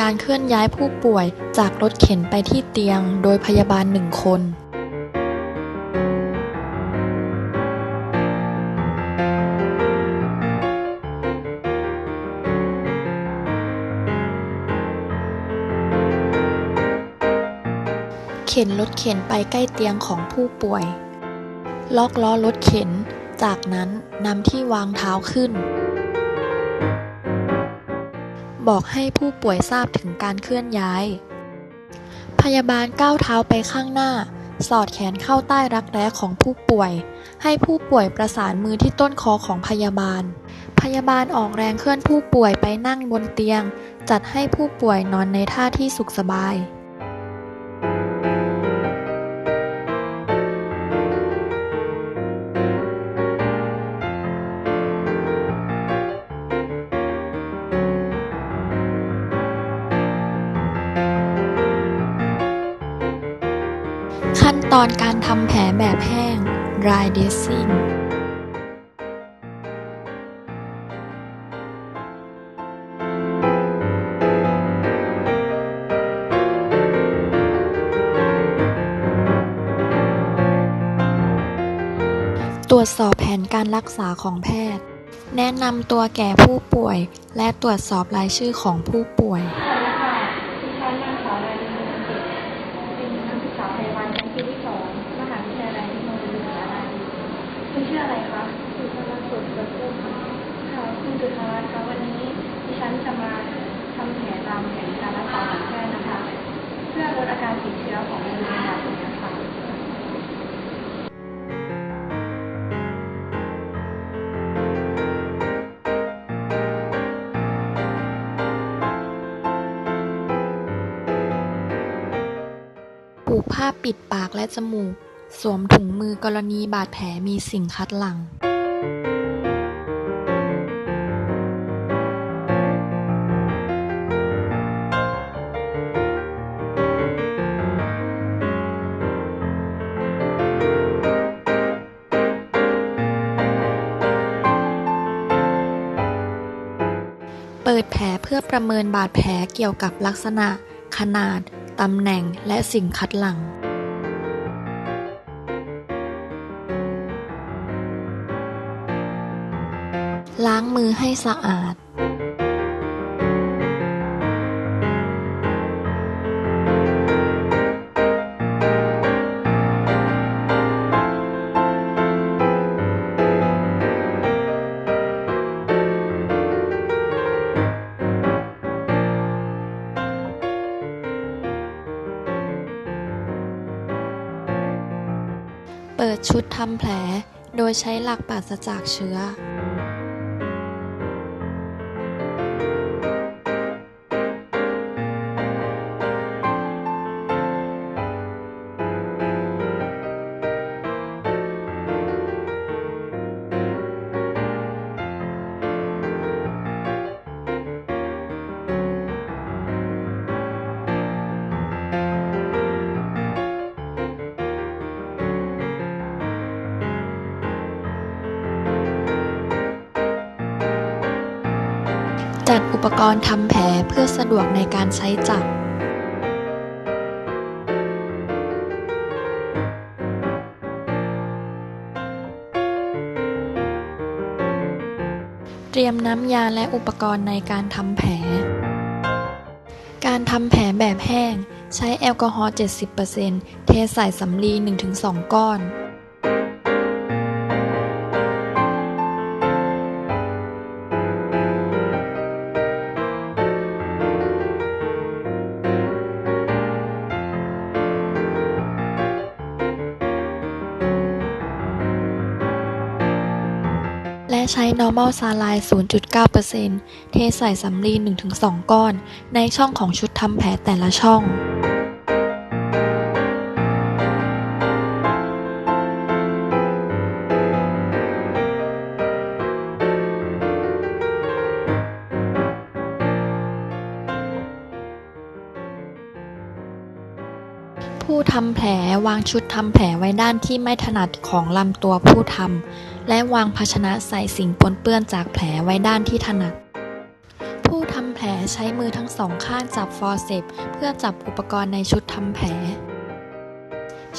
การเคลื่อนย้ายผู้ป่วยจากรถเข็นไปที่เตียงโดยพยาบาลหนึ่งคนเข็นรถเข็นไปใกล้เตียงของผู้ป่วย ล็อกล้อรถเข็น จากนั้นนำที่วางเท้าขึ้น บอกให้ผู้ป่วยทราบถึงการเคลื่อนย้าย พยาบาลก้าวเท้าไปข้างหน้า สอดแขนเข้าใต้รักแร้ของผู้ป่วย ให้ผู้ป่วยประสานมือที่ต้นคอของพยาบาล พยาบาลออกแรงเคลื่อนผู้ป่วยไปนั่งบนเตียง จัดให้ผู้ป่วยนอนในท่าที่สุขสบาย ขั้นตอนการทำแผลแบบแห้ง dry dressing ตรวจสอบแผนการรักษาของแพทย์ แนะนำตัวแก่ผู้ป่วย และตรวจสอบรายชื่อของผู้ป่วย สวัสดีค่ะดิฉันนางสาวราณีมุนติเป็นนักศึกษาพยาบาลชั้นปีที่สองมหาวิทยาลัยเทคโนโลยีสุราษฎร์ธานีคุณชื่ออะไรคะสุภาสุดประทุมุธวัฒน์คะวันนี้ดิฉันจะมาทำแผลตามแผนการรักษาของแพทย์นะคะ เพื่อลดอาการติดเชื้อของบริเวณบาดแผลค่ะผูกผ้าปิดปากและจมูก สวมถุงมือกรณีบาดแผลมีสิ่งคัดหลั่ง เปิดแผลเพื่อประเมินบาดแผลเกี่ยวกับลักษณะ ขนาด ตำแหน่ง และสิ่งคัดหลังล้างมือให้สะอาด ชุดทำแผลโดยใช้หลักปราศจากเชื้อ ปกรณ์ทำแผลเพื่อสะดวกในการใช้จับเตรียมน้ำยาและอุปกรณ์ในการทำแผล การทำแผลแบบแห้ง ใช้แอลกอฮอล์ 70%เทใส่สำลี 1-2 ก้อน และใช้ normal saline 0.9%เทใส่สำลี 1-2 ก้อน ในช่องของชุดทำแผลแต่ละช่องผู้ทำแผลวางชุดทำแผลไว้ด้านที่ไม่ถนัดของลำตัวผู้ทำ และวางภาชนะใส่สิ่งปนเปื้อนจากแผลไว้ด้านที่ถนัด ผู้ทำแผลใช้มือทั้งสองข้างจับฟอร์เซปเพื่อจับอุปกรณ์ในชุดทำแผล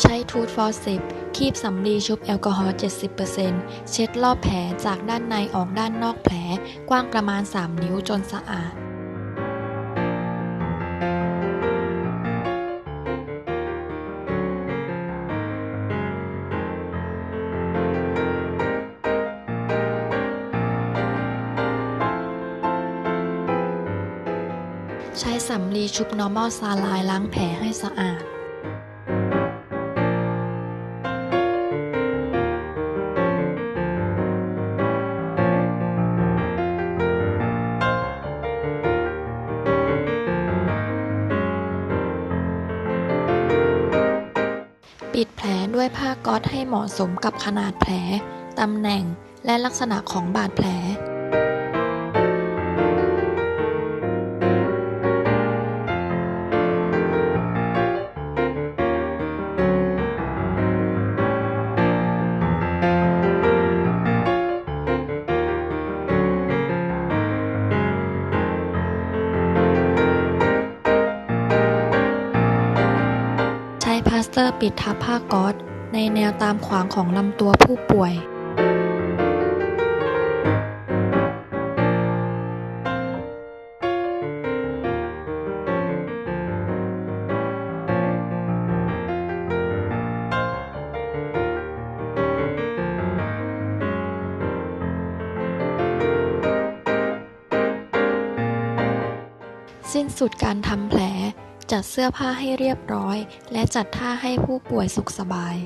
ใช้ทูตฟอร์เซปคีบสำลีชุบแอลกอฮอล์ 70%เช็ดรอบแผลจากด้านในออกด้านนอกแผลกว้างประมาณ 3 นิ้วจนสะอาด ใช้สำลีชุบ normal ซาลายล้างแผลให้สะอาดปิดแผลด้วยผ้าก๊อซให้เหมาะสมกับขนาดแผล ตำแหน่ง และลักษณะของบาดแผล สเตอร์ปิดทับผ้าก๊อซในแนวตามขวางของลำตัวผู้ป่วยสิ้นสุดการทำแผล จัดเสื้อผ้าให้เรียบร้อย และจัดท่าให้ผู้ป่วยสุขสบาย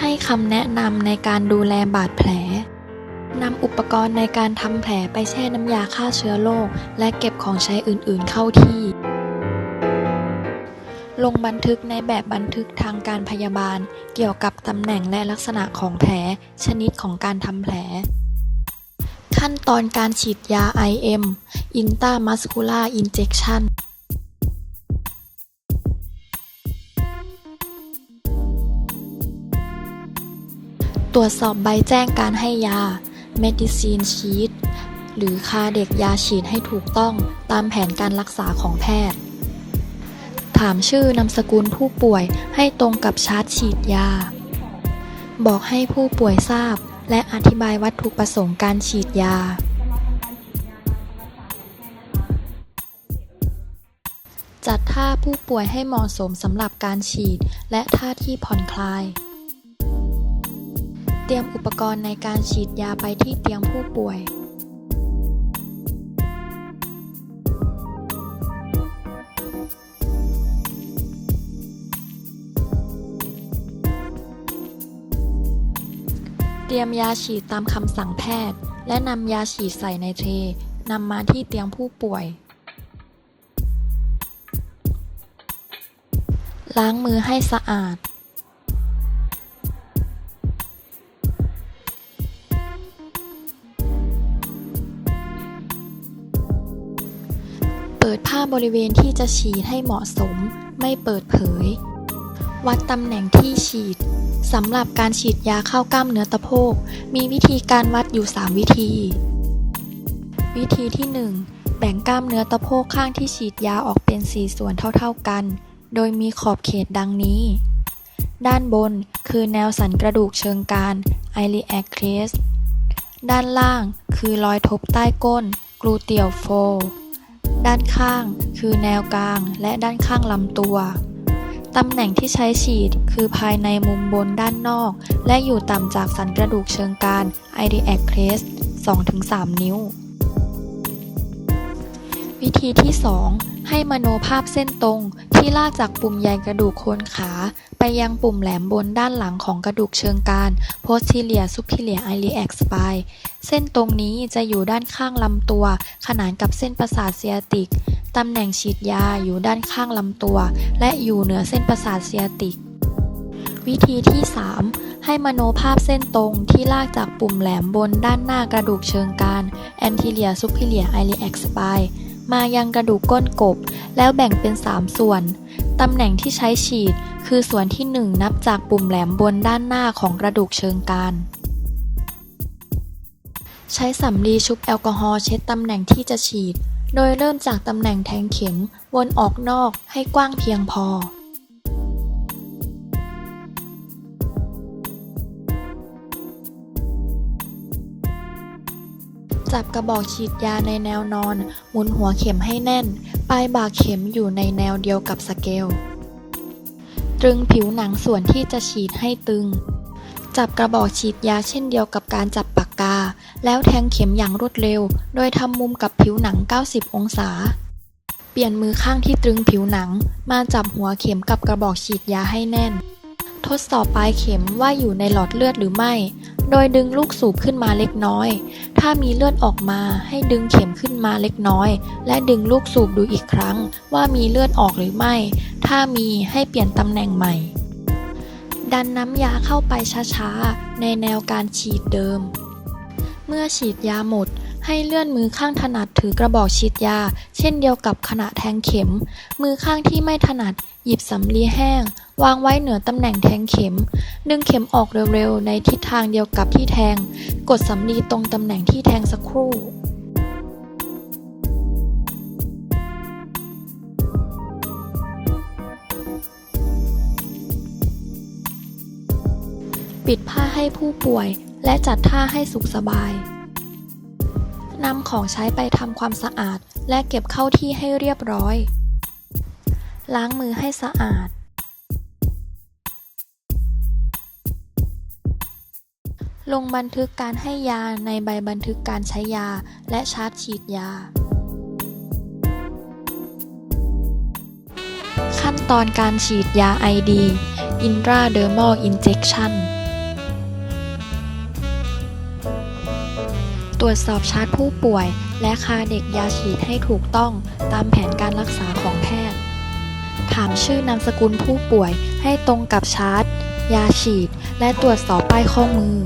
ให้คำแนะนำในการดูแลบาดแผล นำอุปกรณ์ในการทำแผลไปแช่น้ำยาฆ่าเชื้อโรคและเก็บของใช้อื่นๆเข้าที่ ลงบันทึกในแบบบันทึกทางการพยาบาล เกี่ยวกับตำแหน่งและลักษณะของแผล ชนิดของการทำแผล ขั้นตอนการฉีดยา IM Intramuscular Injection ตรวจสอบใบแจ้งการให้ยา Medicine Sheet หรือคาเด็กยาฉีดให้ถูกต้องตามแผนการรักษาของแพทย์ ถามชื่อนามสกุลผู้ป่วยให้ตรงกับชาร์ตฉีดยา บอกให้ผู้ป่วยทราบ และอธิบายวัตถุประสงค์การฉีดยา จัดท่าผู้ป่วยให้เหมาะสมสำหรับการฉีด และท่าที่ผ่อนคลาย เตรียมอุปกรณ์ในการฉีดยาไปที่เตียงผู้ป่วย เตรียมยาฉีดตามคำสั่งแพทย์ และนำยาฉีดใส่ในเทนำมาที่เตียงผู้ป่วย ล้างมือให้สะอาด เปิดผ้าบริเวณที่จะฉีดให้เหมาะสม ไม่เปิดเผย วัดตำแหน่งที่ฉีดสำหรับการฉีดยาเข้ากล้ามเนื้อตะโพก มีวิธีการวัดอยู่ 3 วิธี วิธีที่ 1 แบ่งกล้ามเนื้อตะโพกข้างที่ฉีดยาออกเป็น 4 ส่วนเท่าๆกัน โดยมีขอบเขตดังนี้ ด้านบนคือแนวสันกระดูกเชิงกราน iliac crest ด้านล่างคือรอยทบใต้ก้น gluteal fold ด้านข้างคือแนวกลางและด้านข้างลำตัว ตำแหน่งที่ใช้ฉีดคือภายในมุมบนด้านนอก และอยู่ต่ำจากสันกระดูกเชิงกราน iliac crest 2-3 นิ้ว วิธีที่ 2 ให้มโนภาพเส้นตรงที่ลากจากปุ่มใยกระดูกโคนขา ไปยังปุ่มแหลมบนด้านหลังของกระดูกเชิงกราน posterior superior iliac spine เส้นตรงนี้จะอยู่ด้านข้างลำตัว ขนานกับเส้นประสาทเซียติก ตำแหน่งฉีดยาอยู่ด้านข้างลำตัว และอยู่เหนือเส้นประสาทเซียติก วิธีที่ 3 ให้มโนภาพเส้นตรงที่ลากจากปุ่มแหลมบนด้านหน้ากระดูกเชิงกราน anterior superior iliac spine มายังกระดูกก้นกบ แล้วแบ่งเป็น 3 ส่วน ตำแหน่งที่ใช้ฉีดคือส่วนที่ 1 นับจากปุ่มแหลมบนด้านหน้าของกระดูกเชิงกรานใช้สำลีชุบแอลกอฮอล์เช็ดตำแหน่งที่จะฉีด โดยเริ่มจากตำแหน่งแทงเข็มวนออกนอกให้กว้างเพียงพอ จับกระบอกฉีดยาในแนวนอน หมุนหัวเข็มให้แน่น ปลายบากเข็มอยู่ในแนวเดียวกับสเกล ตรึงผิวหนังส่วนที่จะฉีดให้ตึง จับกระบอกฉีดยาเช่นเดียวกับการจับป กกา แล้วแทงเข็มอย่างรวดเร็ว โดยทำมุมกับผิวหนัง 90 องศา เปลี่ยนมือข้างที่ตรึงผิวหนัง มาจับหัวเข็มกับกระบอกฉีดยาให้แน่น ทดสอบปลายเข็มว่าอยู่ในหลอดเลือดหรือไม่ โดยดึงลูกสูบขึ้นมาเล็กน้อย ถ้ามีเลือดออกมาให้ดึงเข็มขึ้นมาเล็กน้อย และดึงลูกสูบดูอีกครั้ง ว่ามีเลือดออกหรือไม่ ถ้ามีให้เปลี่ยนตำแหน่งใหม่ดันน้ำยาเข้าไปช้าๆ ในแนวการฉีดเดิม เมื่อฉีดยาหมด ให้เลื่อนมือข้างถนัดถือกระบอกฉีดยา เช่นเดียวกับขณะแทงเข็ม มือข้างที่ไม่ถนัด หยิบสำลีแห้ง วางไว้เหนือตำแหน่งแทงเข็ม ดึงเข็มออกเร็วๆ ในทิศทางเดียวกับที่แทง กดสำลีตรงตำแหน่งที่แทงสักครู่ปิดผ้าให้ผู้ป่วย และจัดท่าให้สุขสบายนำของใช้ไปทำความสะอาด และเก็บเข้าที่ให้เรียบร้อย ล้างมือให้สะอาด ลงบันทึกการให้ยาในใบบันทึกการใช้ยา และชาร์จฉีดยา ขั้นตอนการฉีดยา ID Intradermal Injection ตรวจสอบชาร์จผู้ป่วย และคาเด็กยาฉีดให้ถูกต้องตามแผนการรักษาของแพทย์ ถามชื่อนามสกุลผู้ป่วยให้ตรงกับชาร์จ ยาฉีด และตรวจสอบป้ายข้อมือ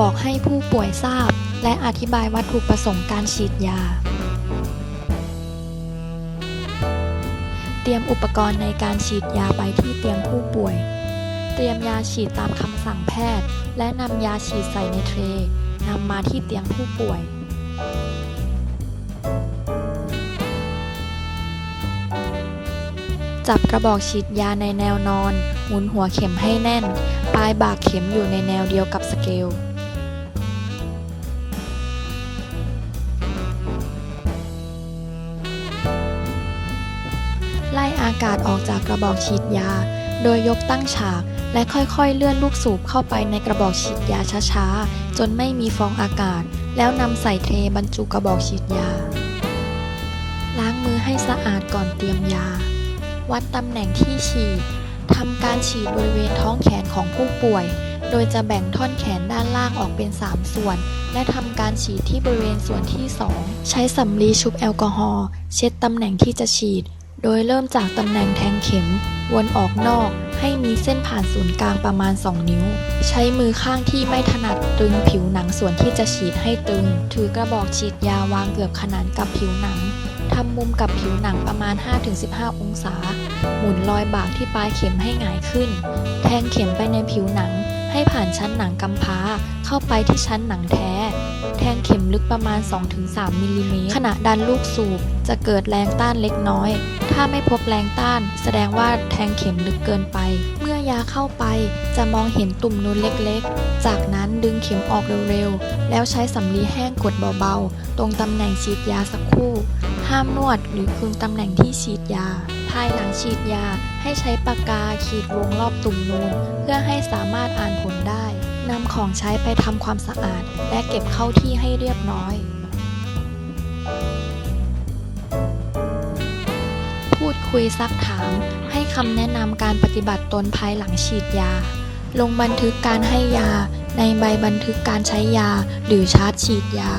บอกให้ผู้ป่วยทราบ และอธิบายวัตถุประสงค์การฉีดยา เตรียมอุปกรณ์ในการฉีดยาไปที่เตียงผู้ป่วย เตรียมยาฉีดตามคำสั่งแพทย์ และนำยาฉีดใส่ในเทรย์ นำมาที่เตียงผู้ป่วยจับกระบอกฉีดยาในแนวนอน หมุนหัวเข็มให้แน่น ปลายบากเข็มอยู่ในแนวเดียวกับสเกล ไล่อากาศออกจากกระบอกฉีดยา โดยยกตั้งฉาก และค่อยๆ เลื่อนลูกสูบเข้าไปในกระบอกฉีดยาช้าๆ จนไม่มีฟองอากาศ แล้วนำใส่เทบรรจุกระบอกฉีดยา ล้างมือให้สะอาดก่อนเตรียมยา วัดตำแหน่งที่ฉีดทำการฉีดบริเวณท้องแขนของผู้ป่วย โดยจะแบ่งท่อนแขนด้านล่างออกเป็น 3 ส่วน และทำการฉีดที่บริเวณส่วนที่ 2 ใช้สำลีชุบแอลกอฮอล์เช็ดตำแหน่งที่จะฉีด โดยเริ่มจากตำแหน่งแทงเข็ม วนออกนอก ให้มีเส้นผ่านศูนย์กลางประมาณ 2 นิ้ว ใช้มือข้างที่ไม่ถนัดตึงผิวหนังส่วนที่จะฉีดให้ตึง ถือกระบอกฉีดยาวางเกือบขนานกับผิวหนังทำมุมกับผิวหนังประมาณ 5-15 องศา หมุนรอยบากที่ปลายเข็มให้หงายขึ้น แทงเข็มไปในผิวหนัง ผ่านชั้นหนังกำพร้า เข้าไปที่ชั้นหนังแท้ แทงเข็มลึกประมาณ 2-3มิลลิเมตรขณะดันลูกสูบจะเกิดแรงต้านเล็กน้อย ถ้าไม่พบแรงต้าน แสดงว่าแทงเข็มลึกเกินไป เมื่อยาเข้าไปจะมองเห็นตุ่มนูนเล็กๆ จากนั้นดึงเข็มออกเร็วๆ แล้วใช้สำลีแห้งกดเบาๆ ตรงตำแหน่งฉีดยาสักครู่ ห้ามนวดหรือคืนตำแหน่งที่ฉีดยาายหลังฉีดยาให้ใช้ปากกาขีดวงรอบตุ่มนูน เพื่อให้สามารถอ่านผลได้ นำของใช้ไปทำความสะอาด และเก็บเข้าที่ให้เรียบร้อย พูดคุยซักถาม ให้คำแนะนำการปฏิบัติตนภายหลังฉีดยา ลงบันทึกการให้ยา ในใบบันทึกการใช้ยา หรือชาร์จฉีดยา